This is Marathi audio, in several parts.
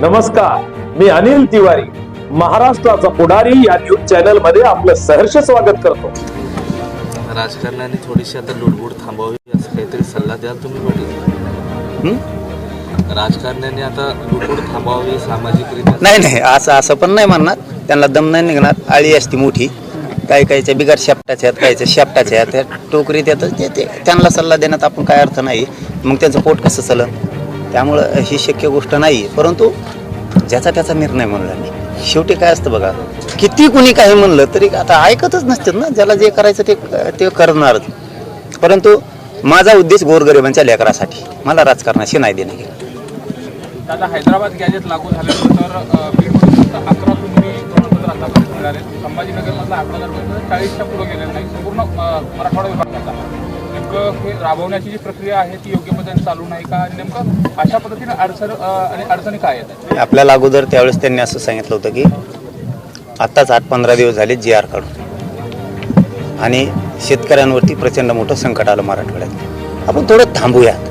नमस्कार मी अनिल तिवारी महाराष्ट्राचा पुढारी या न्यूज चॅनलमध्ये आपलं सहर्ष स्वागत करतो. राजकारण्याने थोडीशी आता लुडबुड थांबवावी असं काहीतरी सल्ला द्याल तुम्ही पाटील राजकारण्याने आता लुडबुड थांबवावी सामाजिकरित्या? नाही नाही असं असं पण नाही म्हणणार. त्यांना दम नाही निघणार. आळी असती मोठी. काही काहीच्या बिगार शेपटाच्या आहेत काहीच्या शेपटाच्या आहेत. त्या टोकरीत येतं. ते ते त्यांना सल्ला देण्यात आपण काय अर्थ नाही. मग त्यांचं पोट कसं चलन? त्यामुळं ही शक्य गोष्ट नाही परंतु ज्याचा त्याचा निर्णय म्हणला मी शेवटी काय असतं बघा किती कुणी काही म्हणलं तरी आता ऐकतच नसतात ना ज्याला जे करायचं ते ते करणारच. परंतु माझा उद्देश गोरगरिबांच्या लेकरासाठी मला राजकारणाशी नाही देणं गेलं दादा हैदराबाद गॅजेट लागू झाल्यानंतर अ, अकरा तुम्ही प्रमाणपत्र आतापर्यंत मिळाले संभाजीनगरमधला आकडा जर चाळीसच्या पुढे गेलेला नाही. संपूर्ण मराठवाडा विभागाचा नेमकं हे राबवण्याची जी प्रक्रिया आहे ती योग्य पद्धतीने चालू नाही का? आणि नेमकं अशा पद्धतीने अडचण आणि अडचणी काय येतात आपल्याला अगोदर त्यावेळेस त्यांनी असं सांगितलं होतं की आत्ताच आठ पंधरा दिवस झाले जी आर काढून. आणि शेतकऱ्यांवरती प्रचंड मोठं संकट आलं मराठवाड्यात. आपण थोडं थांबूयात.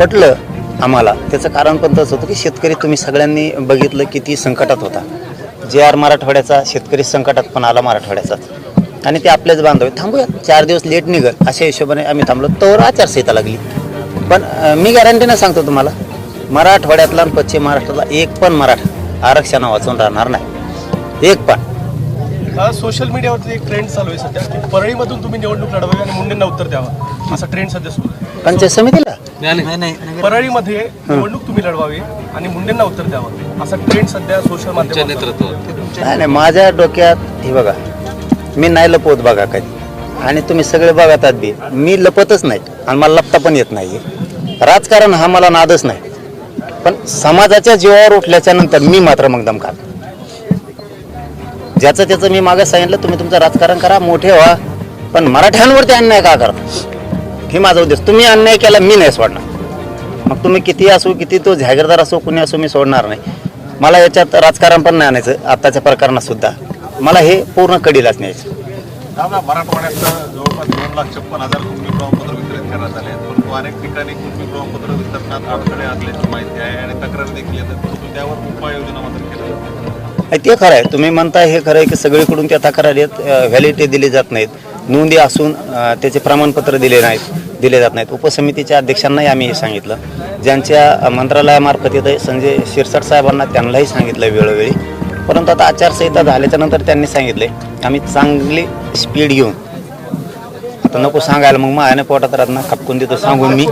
पटलं आम्हाला. त्याचं कारण पण तसं होतं की शेतकरी तुम्ही सगळ्यांनी बघितलं किती संकटात होता. जे आर मराठवाड्याचा शेतकरी संकटात पण आला मराठवाड्याचाच आणि ते आपलेच बांधव. थांबूयात. चार दिवस लेट निघल. अशा हिशोबाने आम्ही थांबलो. तोवर आचारसंहिता लागली. पण मी गॅरंटीनं सांगतो तुम्हाला मराठवाड्यातला आणि पश्चिम महाराष्ट्रातला एक पण मराठा आरक्षणा वाचून राहणार नाही. एक पण. सोशल मीडियावरती एक ट्रेंड चालू आहे सध्या. की परळीमधून तुम्ही निवडणूक लढवावी आणि मुंडेंना उत्तर द्यावं. असा ट्रेंड सध्या सुरू आहे. पंचायत समितीला? नाही नाही. परळीमध्ये निवडणूक तुम्ही लढवावी आणि मुंडेंना उत्तर द्यावं. असा ट्रेंड सध्या सोशल तुमच्या माध्यमात नाही. माझ्या डोक्यात हे बघा मी नाही लपवत बघा कधी. आणि तुम्ही सगळे बघतात बी. मी लपतच नाही आणि मला लपता पण येत नाही राजकारण हा मला नादच नाही. पण समाजाच्या जीवावर उठल्याच्या नंतर मी मात्र मग दम ज्याचं त्याचं मी मागे सांगितलं तुम्ही तुमचं राजकारण करा मोठे व्हा. पण मराठ्यांवरती अन्याय का करा? हे माझा उद्देश. तुम्ही अन्याय केला मी नाही सोडणार. मग तुम्ही किती असो किती तो जागीरदार असो कुणी असो मी सोडणार नाही. मला याच्यात राजकारण पण नाही आणायचं आत्ताच्या प्रकरणात सुद्धा. मला हे पूर्ण कडीलाच न्यायचं. दादा मराठवाड्यात जवळपास दोन लाख छप्पन हजार कुणबी प्रमाणपत्र वितरित करण्यात आले आहेत. परंतु अनेक ठिकाणी कुणबी प्रमाणपत्र वितरणात अडथळे असल्याची माहिती आहे आणि तक्रार देखील येतात. परंतु त्यावर उपाययोजना मात्र केल्या जात नाहीत. आणि ते खरं आहे. तुम्ही म्हणताय हे खरं आहे की सगळीकडून त्या तक्रारी आहेत व्हॅलिडिटी दिली जात नाहीत. नोंदी असून त्याचे प्रमाणपत्र दिले नाहीत दिले जात नाहीत. उपसमितीच्या अध्यक्षांनाही आम्ही हे सांगितलं. ज्यांच्या मंत्रालयामार्फत येतं संजय शिरसाट साहेबांना त्यांनाही सांगितलं वेळोवेळी. परंतु आता आचारसंहिता झाल्याच्यानंतर त्यांनी सांगितले आम्ही चांगली स्पीड घेऊन आता नको सांगायला मग माझ्याने पोटात राहत ना खपकून देतो सांगून मी.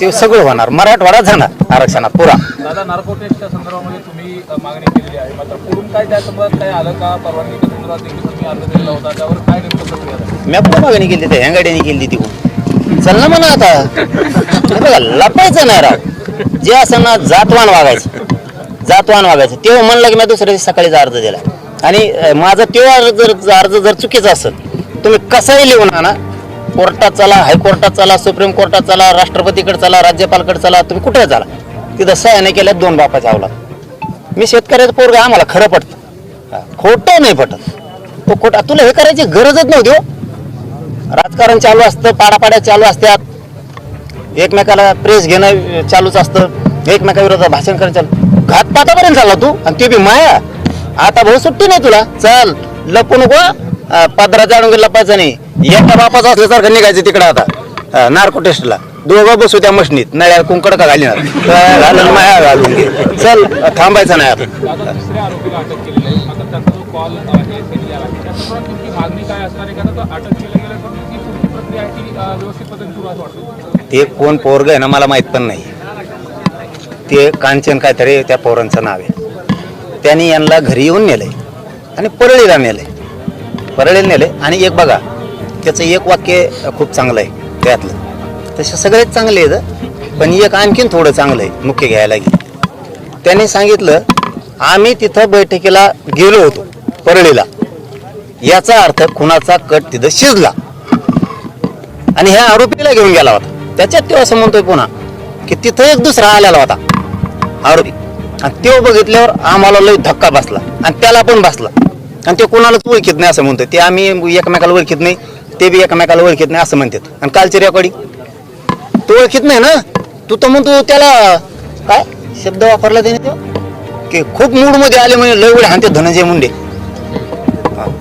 ते सगळं होणार. मराठवाडा जाणार आरक्षणात पुरा. दादा नार्कोटेक्सच्या संदर्भामध्ये तुम्ही अ, मागणी केलेली आहे. मात्र पुढून काय त्या संदर्भात काय आलं का? परवानगीच्या संदर्भात देखील तुम्ही अर्ज दिलेला होता. त्यावर काय नेमकं प्रक्रिया झाली? मी मागणी केली त्या हँगाड्याने केली ती चल ना म्हणा आता. हे बघा लपायचं नाही राव जे असं ना जातवान वागायचं. जातो आणि वागायचं. तेव्हा म्हणलं की मी दुसऱ्या दिवशी सकाळी अर्ज दिला. आणि माझा तेव्हा अर्ज जर अर्ज जर चुकीचा असेल तुम्ही कसाही लिहून आणा. कोर्टात चला हायकोर्टात चला सुप्रीम कोर्टात चला राष्ट्रपतीकडे चला राज्यपालकडे चला तुम्ही कुठे चला. तिथं सह्याने केल्या दोन बापाच्या आवला मी शेतकऱ्याचं पोरगा आम्हाला खरं पटतं. खोटं नाही पटत. तो खोटा तुला हे करायची गरजच नव्हती हो. राजकारण चालू असतं पाडापाड्या चालू असतात. एकमेकाला प्रेस घेणं चालूच असतं. एकमेकाविरोधात भाषण करणं चालू. घातपातापर्यंत चालला तू आणि ते बी माया. आता भाऊ सुट्टी नाही तुला. चल लपू नको पदरा जाणून लपायचं नाही. एका बापाचं असल्यासारखं निघायचं तिकडं आता. नार्को टेस्टला. दोघं बसू त्या मशनीत. नळ्या कुंकड का घालीणार? घालून माया घालून घे. चल थांबायचं नाही आता. ते कोण पोरग आहे ना मला माहीत पण नाही. ते कांचन काहीतरी त्या पोरांचं नाव आहे. त्यांनी यांना घरी येऊन नेलंय आणि परळीला नेलंय. परळीला नेलंय आणि एक बघा त्याचं एक वाक्य खूप चांगलं आहे त्यातलं. तसे सगळेच चांगले आहेत पण एक आणखीन थोडं चांगलं आहे मुख्य घ्यायला गेलं. त्यांनी सांगितलं आम्ही तिथं बैठकीला गेलो होतो परळीला. याचा अर्थ खुनाचा कट तिथं शिजला. आणि ह्या आरोपीला घेऊन गेला होता. त्याच्यात तेव्हा असं म्हणतोय पुन्हा की तिथं एक दुसरा आलेला होता. आरोपी. आणि तो बघितल्यावर आम्हाला लय धक्का बसला. आणि त्याला पण बसला. आणि ते कोणालाच ओळखीत नाही असं म्हणतो ते आम्ही एकमेकाला ओळखीत नाही ते बी एकमेकाला ओळखीत नाही असं म्हणतात. आणि कालची रेकॉर्डिंग तो ओळखीत नाही ना? तू तर म्हणतो त्याला काय शब्द वापरला त्याने तो? की खूप मूडमध्ये आले म्हणजे लय वेळ हाणते धनंजय मुंडे.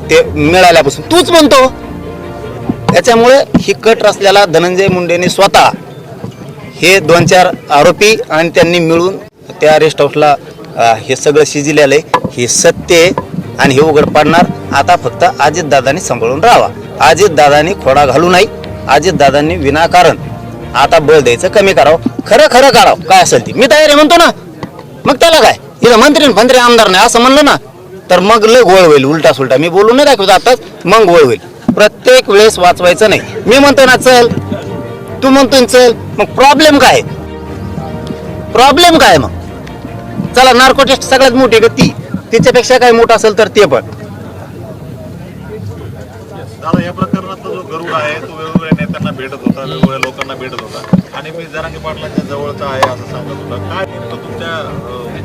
ते मिळाल्यापासून. तूच म्हणतो. त्याच्यामुळे ही कट असलेला धनंजय मुंडेने स्वतः हे दोन चार आरोपी आणि त्यांनी मिळून त्या रेस्ट हाऊसला हे सगळं शिजलेलं आहे. हे सत्य आहे आणि हे उघड पाडणार. आता फक्त अजितदादांनी सांभाळून राहावा. अजितदादांनी खोडा घालू नाही. अजितदादांनी विनाकारण आता बळ द्यायचं कमी करावं. खरं खरं करावं. काय असेल ती. मी तयारी म्हणतो ना. मग त्याला काय? इथं मंत्री मंत्री आमदार नाही असं म्हणलं ना तर मग लय गोळ होईल. उलटा सुलटा मी बोलून नाही दाखवतो आताच. मग गोळ होईल. प्रत्येक वेळेस वाचवायचं नाही. मी म्हणतो ना चल. तू म्हणतो ना चल. मग प्रॉब्लेम काय? प्रॉब्लेम काय मग? चला नार्को टेस्ट सगळ्यात मोठी आहे का ती तिच्यापेक्षा काय मोठं असेल तर ते पण. दादा या प्रकरणातला जो गरुड आहे तो वेगवेगळ्या नेत्यांना भेटत होता वेगवेगळ्या लोकांना भेटत होता. आणि मी जरांगे पाटलांच्या जवळचा आहे असं सांगत होता. काय तुमच्या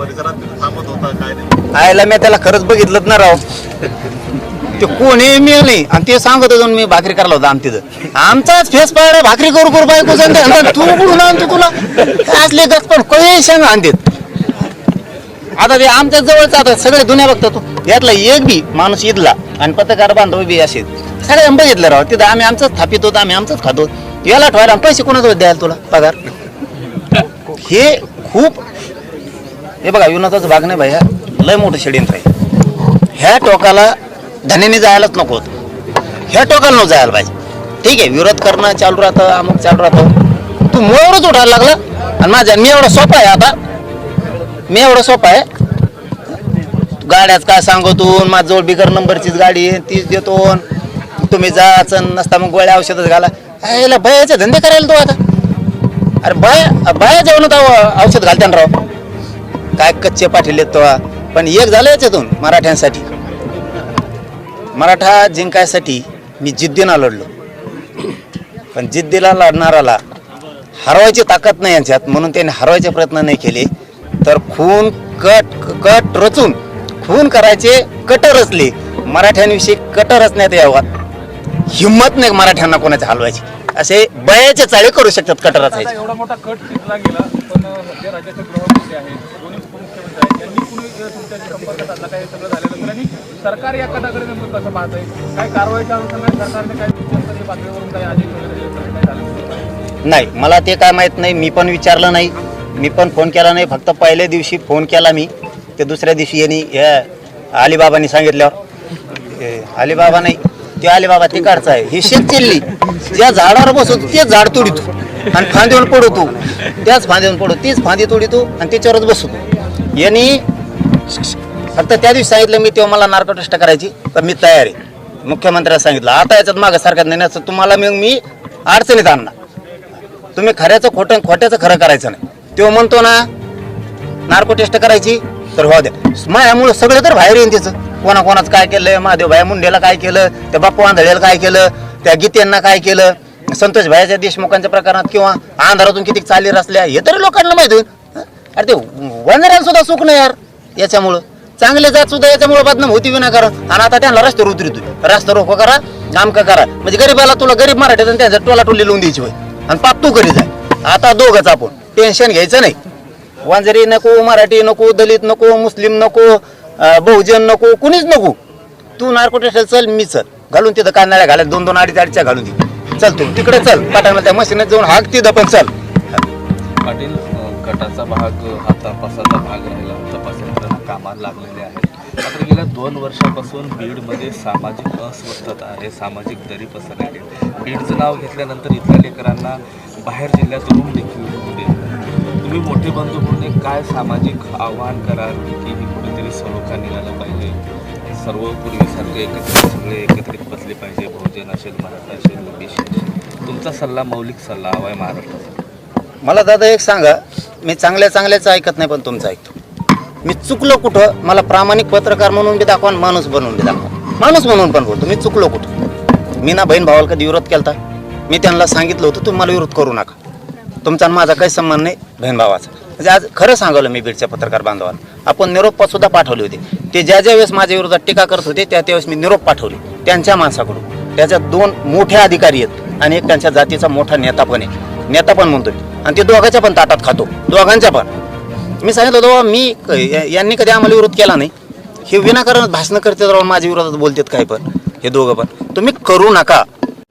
परिसरात थांबत होता काय आयला मी त्याला खरंच बघितलंच ना राव. ते कोणी मी नाही. आणि ते सांगत होतो मी भाकरी करायला होता आमच्या तिथं आमचाच फेस पाड भाकरी करू करू बायको सांगते. आणि तू कुठून आणतो तुला. काय असले गच पण कोणी सांग आणतात. आता ते आमच्या जवळच आता सगळे दुनिया बघतो यातला एक बी माणूस इथला आणि पत्रकार बांधव बी असे. सगळ्यांना बघितलं राव. तिथं आम्ही आमचंच थापित होतो आम्ही आमचंच खातो याला ठेवायला आणि पैसे कोणाजवळ द्यायला तुला पगार? हे खूप हे बघा विनोदाचं भाग नाही भाई लय मोठं षडयंत्र आहे. ह्या टोकाला धन्याने जायलाच नको होतं. ह्या टोकाला नको जायला पाहिजे. ठीक आहे विरोध करणं चालू राहतं अमुक चालू राहतं. तू मुळावरच उठायला लागला. आणि माझ्या मी एवढा सोपा आहे आता. मी एवढा सोपा आहे. गाड्याच काय सांगतो माझ्याजवळ बिगर नंबरचीच गाडी आहे तीच देतो. तुम्ही जाच नसता मग गोळ्या औषधच घाला. याला बयाचे धंदे करायला तो आता. अरे बाया बया जेवण औषध घालत्यान राव. काय कच्चे पाठिले तो पण एक झालं याच्यातून मराठ्यांसाठी. मराठा जिंकायसाठी मी जिद्दीनं लढलो. पण जिद्दीला लढणाराला हरवायची ताकद नाही यांच्यात म्हणून त्यांनी हरवायचे प्रयत्न नाही केले. तर खून कट कट रचून खून करायचे कट रचले. मराठ्यांविषयी कट रचण्यात यावं. हिंमत नाही मराठ्यांना कोणाच्या हलवायची. असे बयाचे चाळे करू शकतात कट रचायचे. एवढा मोठा कट गेला पण जे राज्याचे गृहमंत्री कुणी तुमच्याशी संपर्क साधला काय सगळं झाल्यानंतर आणि सरकार या कटाकडे नेमकं कसं पाहतंय? काय कारवाईच्या अनुषंगाने सरकारने काय उच्चस्तरीय पातळीवरून काही आदेश वगैरे नाही. मला ते काय माहीत नाही. मी पण विचारलं नाही. मी पण फोन केला नाही. फक्त पहिल्या दिवशी फोन केला मी. ते दुसऱ्या दिवशी यांनी ह्या अलिबाबांनी सांगितल्यावर. हे अलिबाबा नाही ते अलिबाबा तिकडचा आहे. ही शेत चिल्ली ज्या झाडावर बसवतो तेच झाड तोडितो. आणि फांदीवर पडवतो त्याच फांदीवर पडतो तीच फांदी तोडितो आणि त्याच्यावरच बसवतो यांनी फक्त त्या दिवशी सांगितलं मी तेव्हा मला नार्कोटेस्ट करायची तर मी तयार आहे. मुख्यमंत्र्याला सांगितलं आता याच्यात मागं सरकार नेण्याचं तुम्हाला मग मी अडचणीत आणणार. तुम्ही खऱ्याचं खोटं खोट्याचं खरं करायचं नाही. तो म्हणतो ना नार्को टेस्ट करायची तर हो द्या. मायामुळं सगळं तर बाहेर येईन तिचं. कोणा कोणाचं काय केलं महादेव भाई मुंडेला काय केलं त्या बाप्पू आंधळेला काय केलं त्या गीतेंना काय केलं संतोष भाईच्या देशमुखांच्या प्रकरणात किंवा आंधारातून किती चाली रचल्या हे तरी लोकांना माहिती होईल. अरे ते वनऱ्याला सुद्धा सुख नाही यार याच्यामुळं. चांगले जात सुद्धा याच्यामुळे बदनाम होती विनाकारण. आणि आता त्यांना रस्त्यावर उतरतो रस्ता रोको करा नामकं करा. म्हणजे गरीबाला तुला गरीब मराठीत त्यांच्या टोला टोली लावून द्यायची होय. आणि पाप तू करीत आहे आता दोघंच आपण. टेन्शन घ्यायचं नाही. वांजरी नको मराठी नको दलित नको मुस्लिम नको बहुजन नको कुणीच नको. तू नार्कोटेशन चल मी चल. घालून तिथं कांदाळ्या घालत दोन दोन अडीच अडीच्या घालून दे. चल तू तिकडे चल. पाठाला त्या मशीनात जाऊन हाक तिथं पण चल. पाटील गटाचा भाग हा तपासाचा भाग राहिला. तपास यंत्रणा कामाला लागलेले आहेत. मात्र गेल्या दोन वर्षापासून बीडमध्ये सामाजिक अस्वस्थता आहे सामाजिक दरी पसरलेली आहे. बीडचं नाव घेतल्यानंतर इथल्या लेकरांना बाहेर जिल्ह्यात रूम देखील होते तुम्ही मोठे बंधू म्हणून काय सामाजिक आव्हान कराल की ही कुठेतरी सलोखा निघाला पाहिजे? सर्व पूर्वीसारखे एकत्रित सगळे एकत्रित बसले पाहिजे. बहुजन असेल मराठा असेल ओबीसी असेल. तुमचा सल्ला मौलिक सल्ला हवा आहे महाराष्ट्राचा मला दादा एक सांगा मी चांगल्या चांगल्याचं ऐकत नाही पण तुमचं ऐकतो. मी चुकलो कुठं मला प्रामाणिक पत्रकार म्हणून बी दाखवा माणूस बनवून बी दाखवा. माणूस म्हणून पण बोलतो मी चुकलो कुठं? मी ना बहीण भावाला कधी विरोध केला मी त्यांना सांगितलं होतं तुम्ही मला विरोध करू नका. तुमचा आणि माझा काही संबंध नाही बहीण भावाचा. म्हणजे आज खरं सांगवलं मी बीडच्या पत्रकार बांधवाला. आपण निरोप सुद्धा पाठवले होते. ते ज्या ज्या वेळेस माझ्या विरोधात टीका करत होते त्या त्यावेळेस मी निरोप पाठवले. त्यांच्या माणसाकडून. त्याच्यात दोन मोठे अधिकारी आहेत आणि एक त्यांच्या जातीचा मोठा नेता पण आहे. नेता पण म्हणतोय. आणि ते दोघांच्या पण ताटात खातो. दोघांच्या पण. मी सांगितलं होतं बाबा मी यांनी कधी आम्हाला विरोध केला नाही. हे विनाकारण भाषणं करते राहून माझ्या विरोधात बोलतात काय पण. हे दोघं पण. तुम्ही करू नका.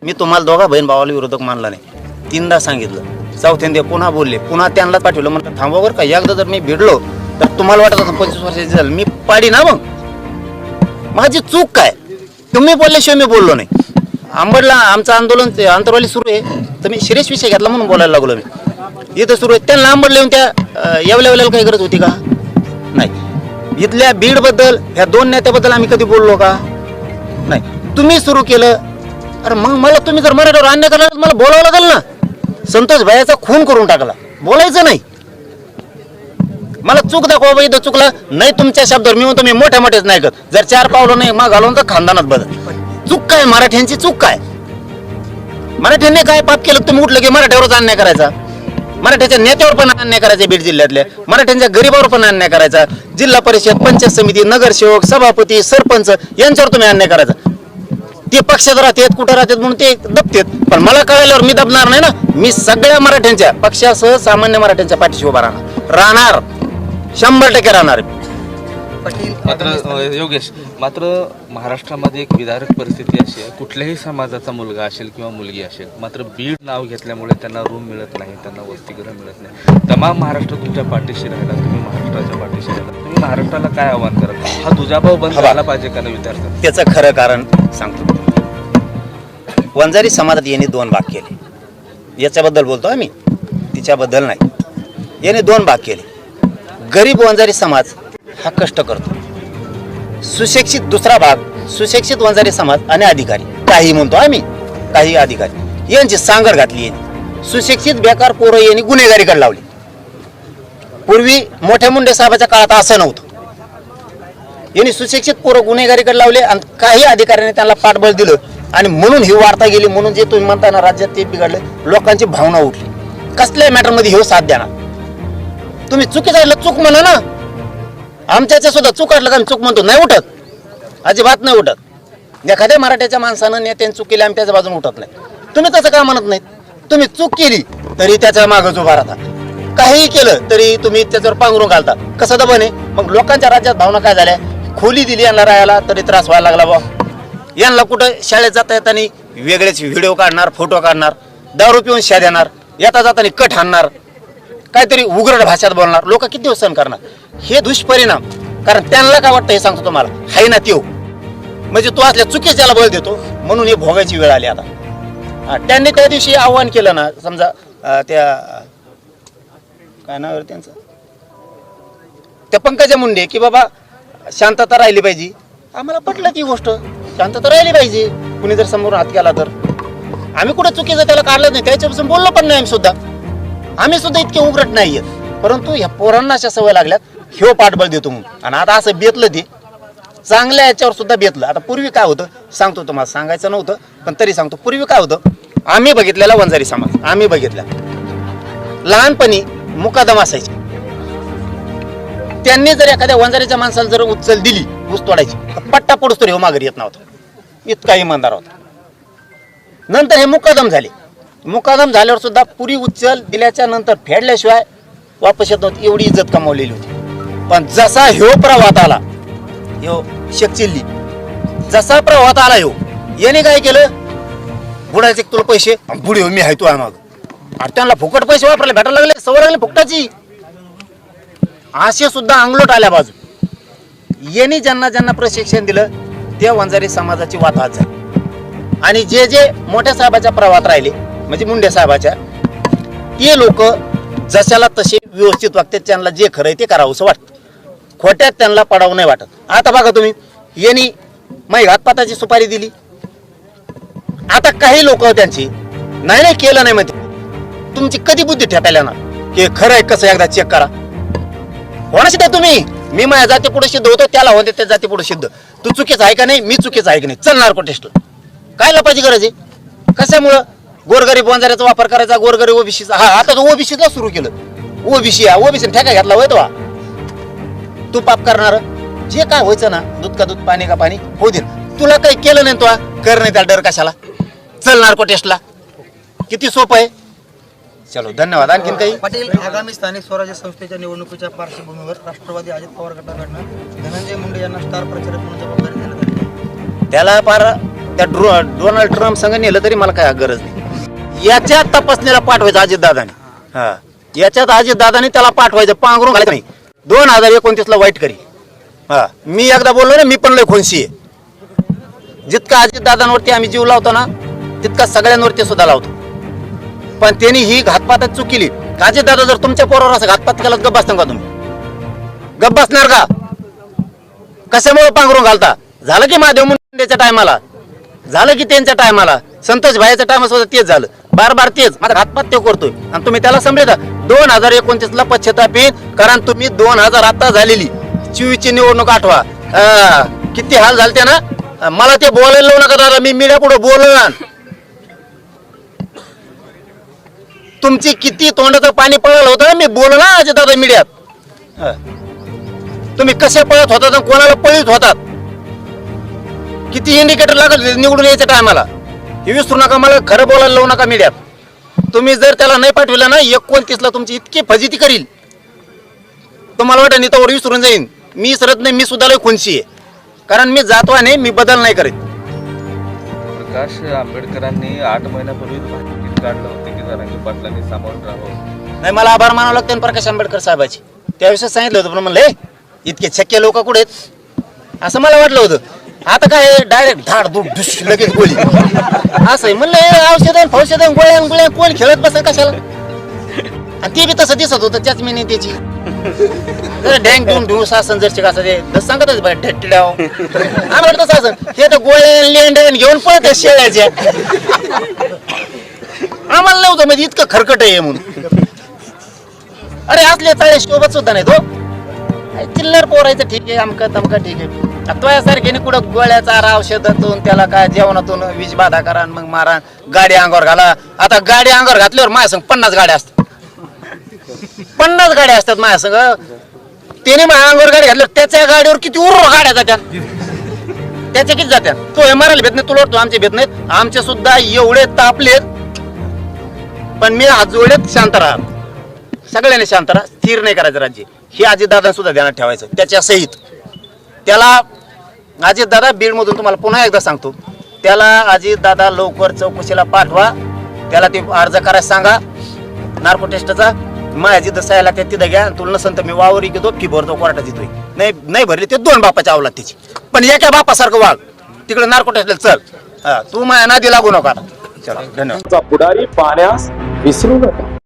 मी तुम्हाला दोघा बहीण भावाला विरोधक मानला नाही. तीनदा सांगितलं. चौथ्यांदा पुन्हा बोलले. पुन्हा त्यांनाच पाठवलं. म्हणलं थांबा बरं का. एकदा जर मी भिडलो तर तुम्हाला वाटत असं पंचवीस वर्षाची झालं. मी पाडी ना मग? माझी चूक काय? तुम्ही बोलल्याशिवाय मी बोललो नाही. आंबडला आमचं आंदोलन ते अंतरवाली सुरू आहे. तर मी शिरेश विषय घेतला म्हणून बोलायला लागलो मी. इथं सुरू आहे. त्यांना आंबड येऊन त्या अं, वेळेला काही गरज होती का? नाही. इथल्या बीडबद्दल ह्या दोन नेत्याबद्दल आम्ही कधी बोललो का? नाही. तुम्ही सुरू केलं. अरे मग मला तुम्ही जर मराठीवर अन्याय करणार मला बोलावं लागेल ना. संतोष भायाचा खून करून टाकला. बोलायचं नाही. मला चूक दाखवा बाई इथं चुकला. नाही तुमच्या शब्दावर मी म्हणतो मी मोठ्या मोठ्याच नाही करत जर चार पावलं नाही मग घालून तर खानदानात बदल. चूक काय? मराठ्यांची चूक काय? मराठ्यांनी काय पाप केलं? तुम्ही उठलं की मराठ्यावरच अन्याय करायचा. मराठ्याच्या नेत्यावर पण अन्याय करायचा बीड जिल्ह्यातल्या मराठ्यांच्या गरीबावर पण अन्याय करायचा. जिल्हा परिषद पंचायत समिती नगरसेवक सभापती सरपंच यांच्यावर तुम्ही अन्याय करायचा. ते पक्षात राहतात कुठं राहतात म्हणून ते दबतात. पण मला कळल्यावर मी दबणार नाही ना. मी सगळ्या मराठ्यांच्या पक्षासह सामान्य मराठ्यांच्या पाठीशी उभा राहणार. राहणार. शंभर टक्के राहणार मात्र योगेश मात्र महाराष्ट्रामध्ये एक विदारक परिस्थिती अशी आहे कुठल्याही समाजाचा मुलगा असेल किंवा मुलगी असेल मात्र बीड नाव घेतल्यामुळे त्यांना रूम मिळत नाही त्यांना वसतिगृह मिळत नाही. तमाम महाराष्ट्र तुमच्या पाठीशी राहिला तुम्ही महाराष्ट्राच्या पाठीशी राहिला. तुम्ही महाराष्ट्राला काय आव्हान करत हा दुजाभाव बंद. झाला पाहिजे का ना विद्यार्थ्यांना त्याचं खरं कारण सांगतो. वंजारी समाजात यांनी दोन भाग केले. याच्याबद्दल बोलतो आम्ही तिच्याबद्दल नाही. याने दोन भाग केले. गरीब वंजारी समाज हा कष्ट करतो. सुशिक्षित दुसरा भाग सुशिक्षित वंजारी समाज आणि अधिकारी. काही म्हणतो आम्ही काही अधिकारी. यांची सांगड घातली यांनी. सुशिक्षित बेकार पोरं यांनी गुन्हेगारीकडे लावली. पूर्वी मोठ्या मुंडे साहेबाच्या काळात असं नव्हतं. यांनी सुशिक्षित पोरं गुन्हेगारीकडे लावले आणि काही अधिकाऱ्यांनी त्यांना पाठबळ दिलं. आणि म्हणून ही वार्ता गेली म्हणून जे तुम्ही म्हणता ना राज्यात ते बिघडले लोकांची भावना उठली. कसल्याही मॅटरमध्ये हे हो साथ देणार. तुम्ही चुकीचा ऐकलं चूक म्हणा ना. आमच्याच्या सुद्धा चूक असलं का आम्ही चूक म्हणतो नाही उठत. अजिबात नाही उठत. एखाद्या मराठ्याच्या माणसानं नेत्याने चूक केली आम्ही त्याच्या बाजून उठत नाही. तुम्ही तसं का म्हणत नाहीत? तुम्ही चूक केली तरी त्याच्या मागच उभा राहता काहीही केलं तरी तुम्ही त्याच्यावर पांघरून घालता. कसं दबन आहे मग लोकांच्या राज्यात भावना काय झाल्या? खोली दिली यांना राहायला तरी त्रास व्हायला लागला बा यांना कुठं शाळेत जाता येताना वेगळेच व्हिडिओ काढणार फोटो काढणार दारू पिऊन शा देणार येता जाताना कट आणणार काहीतरी उग्र भाषेत बोलणार. लोक किती दिवस सहन करणार? हे दुष्परिणाम. कारण त्यांना काय वाटतं हे सांगतो तुम्हाला? हाय ना त्यो. म्हणजे तो असल्या चुकीच्याला बळ देतो म्हणून हे भोगायची वेळ आली आता. त्यांनी त्या दिवशी आव्हान केलं ना समजा त्या काय नाव रे त्यांचं? त्या पंकजा मुंडे की बाबा शांतता राहिली पाहिजे. आम्हाला पटलं ती गोष्ट. शांतता राहिली पाहिजे. कुणी जर समोरून हात केला तर. आम्ही कुठं चुकीचं त्याला काढलं नाही. त्याच्यापासून बोललो पण नाही आम्ही सुद्धा. आम्ही सुद्धा इतके उघडत नाही परंतु ह्या पोरांना अशा सवय लागल्यात ह्यो पाठबळ देतो म्हणून. आणि आता असं बेतलं ते चांगल्या याच्यावर सुद्धा बेतलं. आता पूर्वी काय होतं? सांगतो तुम्हाला सांगायचं नव्हतं पण तरी सांगतो. पूर्वी काय होतं? आम्ही बघितलेला वंजारी समाज. आम्ही बघितला. लहानपणी मुकादम असायचे. त्यांनी जर एखाद्या वंजारीच्या माणसाला जर उचल दिली ऊस तोडायची तर पट्टा पडूस तरी हो माघारी येत नव्हता. इतका इमानदार होता. नंतर हे मुकादम झाले. मुकादम झाल्यावर सुद्धा पुरी उचल दिल्याच्या नंतर फेडल्याशिवाय वापस येत नव्हती. एवढी इज्जत कमावलेली होती. पण जसा ह्यो प्रवाहात आला ह्यो शेख चिल्ली जसा प्रवाहात आला ह्यो याने काय केलं? बुडायचे तुला पैसे? बुडी हो मी आहे तू आहे मग. आणि त्यांना फुकट पैसे वापरायला भेटायला लागले सवय लागले फुकटाची. असे सुद्धा अंगलोट आल्या बाजू. यांनी ज्यांना ज्यांना प्रशिक्षण दिलं ते वंजारी समाजाची वाताहत झाली. आणि जे जे मोठ्या साहेबाच्या प्रवाहात राहिले म्हणजे मुंडे साहेबाच्या. ते लोक जशाला तसे व्यवस्थित वागतात त्यांना जे खरं आहे ते करावंसं वाटतं. खोट्यात त्यांना पडावं नाही वाटत. आता बघा तुम्ही यांनी माही घातपाताची सुपारी दिली. आता काही लोक त्यांची नाही नाही केलं नाही माहिती तुमची कधी बुद्धी ठेपायला ना की खरं आहे कसं एकदा चेक करा. कोणाशी द्या तुम्ही? मी माझ्या जाती पुढे सिद्ध होतो त्याला होते त्या जाती पुढे सिद्ध. तू चुकीचं आहे का नाही? मी चुकीचं आहे का नाही? चलणार कोटेस्ट टेस्ट काय लपायची गरज आहे? कशामुळं? गोरगरीब वंजाऱ्याचा वापर करायचा गोरगरीब ओबीसीचा हा आता तो ओबीसीचा सुरू केलं. ओबीसी हा ओबीसी ठेका घेतला होय तो हा. तू पाप करणार. जे काय व्हायचं ना दूध का दूध पाणी का पाणी होऊ दे. तुला काही केलं नाही तो हा. कर नाही त्या डर कशाला. चल नार्को टेस्टला. किती सोपं आहे. चलो धन्यवाद. आणखीन काही? पाटील आगामी स्थानिक स्वराज्य संस्थेच्या निवडणुकीच्या पार्श्वभूमीवर राष्ट्रवादी अजित पवार गटाकडनं धनंजय मुंडे यांना स्टार प्रचारक म्हणून जबाबदारी देण्यात आली आहे. त्याला फार त्या ड्रो डोनाल्ड ट्रम्प संघ नेलं तरी मला काय गरज नाही. याच्यात तपासणीला पाठवायचं अजितदादाने. हा. याच्यात अजितदादाने त्याला पाठवायचं पांघरून घालायचं नाही. दोन हजार एकोणतीसला वाईट करी. हा. मी एकदा बोललो ना मी पण लय खोनशी आहे. जितका अजितदादांवरती आम्ही जीव लावतो ना तितका सगळ्यांवरती सुद्धा लावतो. पण त्यांनी ही घातपातात चुकीली. अजितदादा जर तुमच्या पोरावर असं घातपात केला गप्प बसता का तुम्ही? गप्प बसणार का? कशामुळे पांघरून घालता? झालं की महादेव मुंडेच्या टायमाला झालं की त्यांच्या टायमाला संतोष भाईच्या टायमा सुद्धा तेच झालं. बार बार तेच. माझा घातपात करतोय. आणि तुम्ही त्याला समजा दोन हजार एकोणतीस ला पश्चाताप येईल कारण तुम्ही दोन हजार आता झालेली. चिवीची निवडणूक आठवा. किती हाल झालते ना? मला ते बोलायला लावू नका दादा मी मीडिया पुढे बोलणार. तुमची किती तोंडाचं पाणी पळालं होतं मी बोलला अजय दादा मीडियात. तुम्ही कसे पळत होतात कोणाला पळीत होतात? किती इंडिकेटर लागत निवडून यायच्या टायमाला हे विसरू नका मला खरं बोलायला लावू नका मीडियात तुम्ही जर त्याला नाही पाठविलं ना एकोणतीस ला तुमची इतकी फजिती करील. तुम्हाला वाटत नेतावर विसरून जाईन. मी सरत नाही मी सुद्धा लय खुनशी आहे. कारण मी जातो नाही मी बदल नाही करीत. प्रकाश आंबेडकरांनी आठ महिन्यापूर्वी तिकीट काढलं होतं की जरांगी पाटलांनी राहावं नाही मला आभार मानावं लागतं प्रकाश आंबेडकर साहेबाची. त्याविषयी सांगितलं होतं पण म्हणलं "हे, इतके छक्के लोक कुठे आहेत? असं मला वाटलं होतं. आता काय डायरेक्ट धाड दूर ढुश लगेच गोळी. असं आहे. म्हणलं हे औषध आहे फौषध गोळ्या गोळ्या कोण खेळत बसेल कशाला? आणि ते बी तसं दिसत होतं त्याच मी त्याची. जरा डँग घेऊन घेऊन सासन जर शिका ते दस सांगतच बाय ठेट्टिड्याव आम्हाला तसं असं. हे तर गोळ्या लेंड घेऊन पळत आहेत शेळ्याच्या आम्हाला नव्हतं म्हणजे इतकं खरकट आहे हे म्हणून. अरे असले चाळे शोभत सुद्धा नाही तो हो. चिल्लर पोरायचं ठीक आहे अमकं तमका ठीक आहे. तुझ्यासारखे कुठं गोळ्या चारा औषधातून त्याला काय जेवणातून वीज बाधा करा आणि मग मारा गाडी अंगावर घाला. आता गाडी अंगावर घातल्यावर माझ्या संग पन्नास गाड्या असतात. पन्नास गाड्या असतात माझ्या संग. त्याने माझ्या अंगावर गाडी घातल्यावर त्याच्या गाडीवर किती उर्र गाड्या जात्या. त्याच्या किती जात्या. तो हे मारायला भेट नाही तुला वाटतो आमचे भेट नाहीत? आमचे सुद्धा एवढे तापलेत पण मी आज जोडलेत शांत राहा सगळ्यांनी शांत राहा. स्थिर नाही करायचं राज्य. हे दादा सुद्धा ध्यानात ठेवायचं. त्याच्या सहित. त्याला अजितदादा बीडमधून तुम्हाला पुन्हा एकदा सांगतो. त्याला अजितदादा लवकर चौकशीला पाठवा. त्याला ते अर्ज करायला सांगा. नार्को टेस्टचा. माझ्या जिथं सह्या त्या तिथं घ्या. तुला नसन तर मी वावरी घेतो की भरतो कोर्टात येतोय. नाही नाही भरली ते दोन बापाच्या आवलात त्याची पण एका बापासारखं वाघ. तिकडे नार्को टेस्टला चल. तू माझ्या नादी लागू नका. चला धन्यवाद. पुढारी पाण्यास विसरू नका.